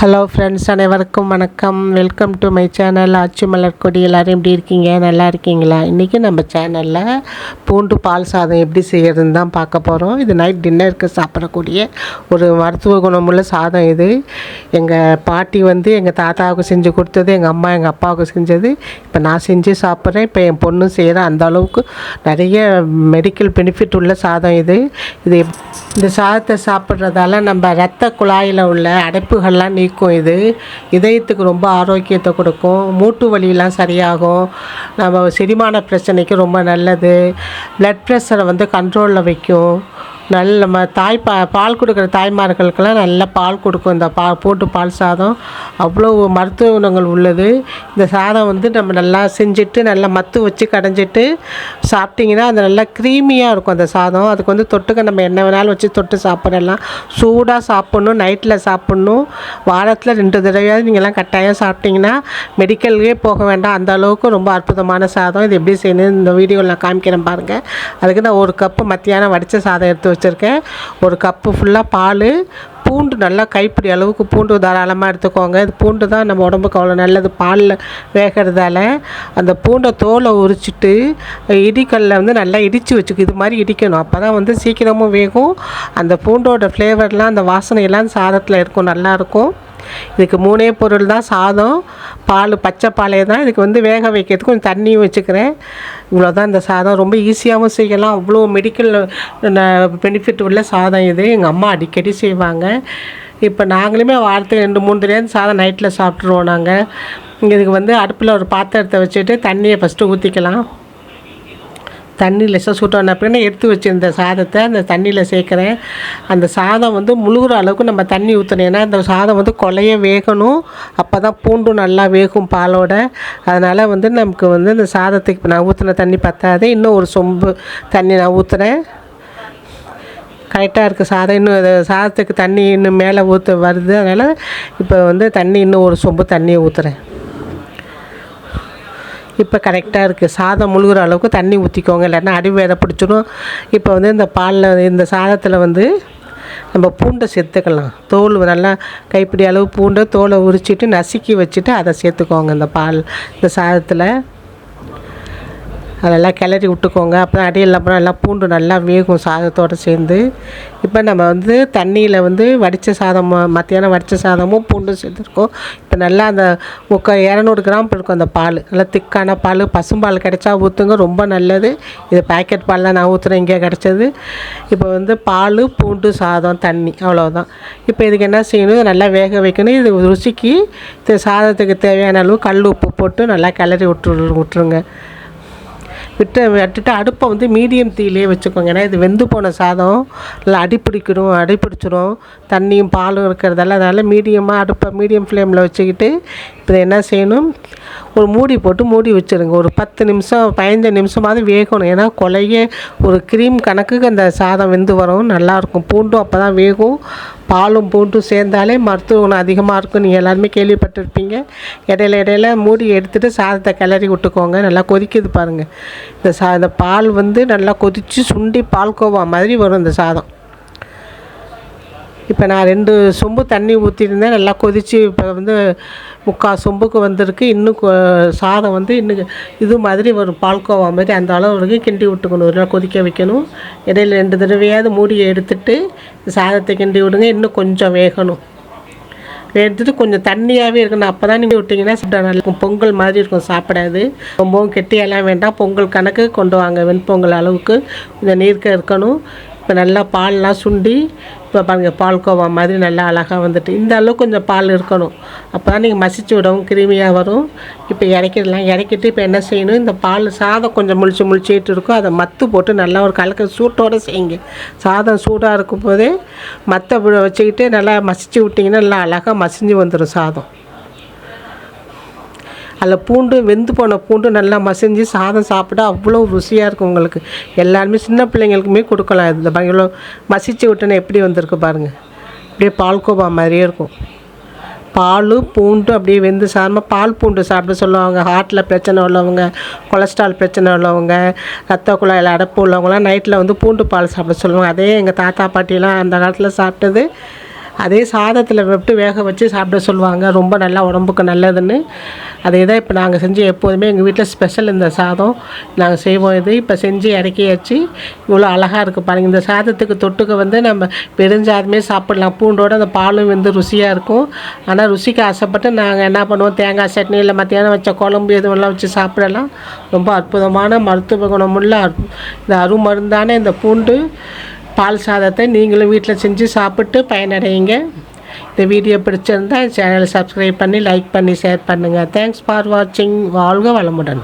Hello friends அனைவருக்கும் வணக்கம். Welcome to my channel Aachi Malar Kodi எல்லோரும் எப்படி இருக்கீங்க? நல்லா இருக்கீங்களா? இன்றைக்கி நம்ம சேனலில் பூண்டு பால் சாதம் எப்படி செய்கிறதுன்னு தான் பார்க்க போகிறோம் இது நைட் டின்னருக்கு சாப்பிடக்கூடிய ஒரு மருத்துவ குணமுள்ள சாதம் இது. எங்கள் பாட்டி வந்து எங்கள் தாத்தாவுக்கு செஞ்சு கொடுத்தது எங்கள் அம்மா எங்கள் அப்பாவுக்கு செஞ்சது. இப்போ நான் செஞ்சு சாப்பிட்றேன். இப்போ என் பொண்ணு செய்கிறேன் அந்த அளவுக்கு நிறைய மெடிக்கல் பெனிஃபிட் உள்ள சாதம் இது. இது இந்த சாதத்தை சாப்பிட்றதால நம்ம ரத்த குழாயில் உள்ள அடைப்புகள்லாம் நீக்கும் இது. இதயத்துக்கு ரொம்ப ஆரோக்கியத்தை கொடுக்கும். மூட்டு வலியெலாம் சரியாகும். நம்ம செரிமான பிரச்சனைக்கு ரொம்ப நல்லது. ப்ளட் ப்ரெஷரை வந்து கண்ட்ரோலில் வைக்கும். நல்ல நம்ம தாய் பா பால் கொடுக்குற தாய்மார்களுக்கெல்லாம் நல்லா பால் கொடுக்கும். இந்த பா போட்டு பால் சாதம். அவ்வளோ மருத்துவ குணங்கள் உள்ளது. இந்த சாதம் வந்து நம்ம நல்லா செஞ்சுட்டு நல்லா மத்து வச்சு கடைஞ்சிட்டு சாப்பிட்டிங்கன்னா அது நல்லா க்ரீமியாக இருக்கும் அந்த சாதம். அதுக்கு வந்து தொட்டுக்க நம்ம என்ன வேணாலும் வச்சு தொட்டு சாப்பிடலாம். சூடாக சாப்பிட்ணும் நைட்டில் சாப்பிட்ணும். வாரத்தில் ரெண்டு தடவையாவது நீங்கள்லாம் கட்டாயம் சாப்பிட்டிங்கன்னா மெடிக்கலுக்கே போக வேண்டாம். அந்த அளவுக்கு ரொம்ப அற்புதமான சாதம். இது எப்படி செய்யணும் இந்த வீடியோவில் நான் காமிக்கிறேன் பாருங்கள் அதுக்கு நான் ஒரு கப்பு மத்தியானம் வடித்த சாதம் எடுத்து வச்சுருக்கேன். ஒரு கப்பு ஃபுல்லாக பால் பூண்டு நல்லா கைப்பிடி அளவுக்கு பூண்டு தாராளமாக எடுத்துக்கோங்க. இது பூண்டு தான் நம்ம உடம்புக்கு அவ்வளோ நல்லது. பாலில் வேகிறதால அந்த பூண்டை தோலை உரிச்சிட்டு இடிக்கல்ல வந்து நல்லா இடித்து வச்சுக்கு இது மாதிரி இடிக்கணும். அப்போ தான் வந்து சீக்கிரமும் வேகும். அந்த பூண்டோட ஃப்ளேவர்லாம் அந்த வாசனையெல்லாம் சாதத்தில் இருக்கும் நல்லாயிருக்கும் இதுக்கு மூணே பொருள் தான் சாதம் பால் பச்சை பாலே தான். இதுக்கு வந்து வேக வைக்கிறதுக்கு கொஞ்சம் தண்ணியும் வச்சுக்கிறேன். இவ்வளோ தான் இந்த சாதம். ரொம்ப ஈஸியாகவும் செய்யலாம். அவ்வளோ மெடிக்கல் பெனிஃபிட் உள்ள சாதம் இது. எங்கள் அம்மா அடிக்கடி செய்வாங்க. இப்போ நாங்களுமே வாரத்துக்கு ரெண்டு மூணு தெரியாது சாதம் நைட்டில் சாப்பிட்ருவோம் நாங்கள் இதுக்கு வந்து அடுப்பில் ஒரு பாத்திரத்தை வச்சுட்டு தண்ணியை ஃபஸ்ட்டு ஊற்றிக்கலாம் தண்ணியில் லெஸ்ஸாக அப்படின்னா பிறகு எடுத்து வச்சிருந்த சாதத்தை அந்த தண்ணியில் சேர்க்குறேன். அந்த சாதம் வந்து முழுகிற அளவுக்கு நம்ம தண்ணி ஊற்றணும் ஏன்னா அந்த சாதம் வந்து கொலைய வேகணும். அப்போ தான் பூண்டும் நல்லா வேகும் பாலோட. அதனால் வந்து நமக்கு வந்து இந்த சாதத்துக்கு இப்போ நான் ஊற்றின தண்ணி பத்தாது. இன்னும் ஒரு சொம்பு தண்ணி நான் ஊற்றுறேன் கரெக்டாக இருக்குது சாதம். இன்னும் சாதத்துக்கு தண்ணி இன்னும் மேலே ஊற்ற வருது. அதனால் இப்போ வந்து தண்ணி இன்னும் ஒரு சொம்பு தண்ணியை ஊற்றுறேன் இப்போ கரெக்டாக இருக்குது சாதம் முழுகிற அளவுக்கு தண்ணி ஊற்றிக்கோங்க இல்லைன்னா அடி வேற பிடிச்சிடும் இப்போ வந்து இந்த பாலில் இந்த சாதத்தில் வந்து நம்ம பூண்டை சேர்த்துக்கலாம். தோல் நல்லா கைப்பிடி அளவு பூண்டை தோலை உரிச்சிட்டு நசுக்கி வச்சுட்டு அதை சேர்த்துக்கோங்க இந்த பால் இந்த சாதத்தில். அதெல்லாம் கிளறி விட்டுக்கோங்க. அப்புறம் அடியில் அப்புறம் எல்லாம் பூண்டு நல்லா வேகும் சாதத்தோடு சேர்ந்து. இப்போ நம்ம வந்து தண்ணியில் வந்து வடித்த சாதம் மத்தியானம் வடித்த சாதமும் பூண்டும் சேர்த்துருக்கோம். இப்போ நல்லா அந்த முக்க இரநூறு கிராம் இருக்கும் அந்த பால். நல்லா திக்கான பால் பசும்பால் கிடைச்சா ஊற்றுங்க ரொம்ப நல்லது. இது பேக்கெட் பால் தான் நான் ஊற்றுறேன் இங்கே கிடச்சது. இப்போ வந்து பால் பூண்டு சாதம் தண்ணி அவ்வளோதான் இப்போ இதுக்கு என்ன செய்யணும்? நல்லா வேக வைக்கணும். இது ருசிக்கு சாதத்துக்கு தேவையான அளவு கல் உப்பு போட்டு நல்லா கிளறி விட்டு விட்டுருங்க. விட்டு விட்டுட்டு அடுப்பை வந்து மீடியம் தீயிலே வச்சுக்கோங்க. ஏன்னா இது வெந்து போன சாதம். இல்லை அடி பிடிக்கணும் அடி பிடிச்சிரும். தண்ணியும் பாலும் இருக்கிறதால அதனால் மீடியமாக அடுப்பை மீடியம் ஃப்ளேமில் வச்சுக்கிட்டு இப்போ என்ன செய்யணும்? ஒரு மூடி போட்டு மூடி வச்சுருங்க. ஒரு பத்து நிமிஷம் பதினஞ்சு நிமிஷமாவது வேகணும். ஏன்னா கொலையே ஒரு க்ரீம் கணக்குக்கு அந்த சாதம் வெந்து வரும். நல்லாயிருக்கும் பூண்டும் அப்போ தான் வேகும். பாலும் பூண்டும் சேர்ந்தாலே மருத்துவ குணம் அதிகமாக இருக்கும். நீங்கள் எல்லாருமே கேள்விப்பட்டிருப்பீங்க. இடையில இடையில மூடி எடுத்துகிட்டு சாதத்தை கிளறி விட்டுக்கோங்க. நல்லா கொதிக்குது பாருங்கள் இந்த சா இந்த பால் வந்து நல்லா கொதித்து சுண்டி பால்கோவா மாதிரி வரும் இந்த சாதம். இப்போ நான் ரெண்டு சொம்பு தண்ணி ஊற்றிருந்தேன் நல்லா கொதித்து இப்போ வந்து முக்கால் சொம்புக்கு வந்திருக்கு. இன்னும் கொ- சாதம் வந்து இன்னும் இது மாதிரி வரும் பால்கோவா மாதிரி அந்த அளவுக்கு கிண்டி விட்டுக்கணும். ஒரு நாள் கொதிக்க வைக்கணும். இடையில ரெண்டு தடவையாவது மூடியை எடுத்துட்டு சாதத்தை கிண்டி விடுங்க. இன்னும் கொஞ்சம் வேகணும். எடுத்துட்டு கொஞ்சம் தண்ணியாகவே இருக்கணும். அப்போ தான் நீங்கள் விட்டிங்கன்னா சாப்பிட்டா நல்லா இருக்கும். பொங்கல் மாதிரி இருக்கும். சாப்பிடாது. ரொம்பவும் கெட்டியெல்லாம் வேண்டாம். பொங்கல் கணக்கு கொண்டு வாங்க. வெண்பொங்கல் அளவுக்கு கொஞ்சம் நீர்க்க இருக்கணும். இப்போ நல்லா பால்லாம் சுண்டி இப்போ பாருங்கள் பால்கோவா மாதிரி நல்லா அழகாக வந்துட்டு. இந்த அளவுக்கு கொஞ்சம் பால் இருக்கணும். அப்போ தான் நீங்கள் மசிச்சு விடவும் கிருமியாக வரும். இப்போ இறக்கிடலாம் இறக்கிட்டு இப்போ என்ன செய்யணும்? இந்த பால் சாதம் கொஞ்சம் முழிச்சு முழிச்சிட்டு இருக்கும். அதை மத்து போட்டு நல்லா ஒரு கலக்க சூட்டோடு செய்யுங்க. சாதம் சூடாக இருக்கும் போதே மற்ற வச்சுக்கிட்டு நல்லா மசிச்சு விட்டிங்கன்னா நல்லா அழகாக மசிஞ்சு வந்துடும் சாதம். அதில் பூண்டு வெந்து போன பூண்டு நல்லா மசிஞ்சு சாதம் சாப்பிட அவ்வளோ ருசியாக இருக்கும் உங்களுக்கு. எல்லாருமே சின்ன பிள்ளைங்களுக்குமே கொடுக்கலாம். இந்த பயங்கரம் மசிச்சு விட்டோன்னே எப்படி வந்திருக்கு பாருங்கள் அப்படியே பால்கோபா மாதிரியே இருக்கும். பால் பூண்டு அப்படியே வெந்து சாரமாக பால் பூண்டு சாப்பிட சொல்லுவாங்க. ஹார்ட்டில் பிரச்சனை உள்ளவங்க கொலஸ்ட்ரால் பிரச்சனை உள்ளவங்க ரத்த குழாயில் அடைப்பு உள்ளவங்களாம் நைட்டில் வந்து பூண்டு பால் சாப்பிட சொல்லுவாங்க. அதே எங்கள் தாத்தா பாட்டிலாம் அந்த காலத்தில் சாப்பிட்டது அதே சாதத்தில் விட்டு வேக வச்சு சாப்பிட சொல்லுவாங்க. ரொம்ப நல்லா உடம்புக்கு நல்லதுன்னு. அதே தான் இப்போ நாங்கள் செஞ்சு எப்போதுமே எங்கள் வீட்டில் ஸ்பெஷல் இந்த சாதம். நாங்கள் செய்வோம் இது. இப்போ செஞ்சு இறக்கியாச்சு இவ்வளோ அழகாக இருக்குது பாருங்கள் இந்த சாதத்துக்கு தொட்டுக்க வந்து நம்ம பெருஞ்சாதமே சாப்பிடலாம். பூண்டோட அந்த பாலும் வந்து ருசியாக இருக்கும். ஆனால் ருசிக்கு ஆசைப்பட்டு நாங்கள் என்ன பண்ணுவோம்? தேங்காய் சட்னி இல்லை மத்தியானம் வச்ச குழம்பு எதுவெல்லாம் வச்சு சாப்பிடலாம். ரொம்ப அற்புதமான மருத்துவ குணமுள்ள அற்பு- இந்த அருமருந்தான இந்த பூண்டு பால் சாதத்தை நீங்களும் வீட்டில் செஞ்சு சாப்பிட்டு பயனடையுங்க. இந்த வீடியோ பிடிச்சிருந்தா சேனலை சப்ஸ்கிரைப் பண்ணி லைக் பண்ணி ஷேர் பண்ணுங்கள் தேங்க்ஸ் ஃபார் வாட்சிங் வாழ்க வளமுடன்.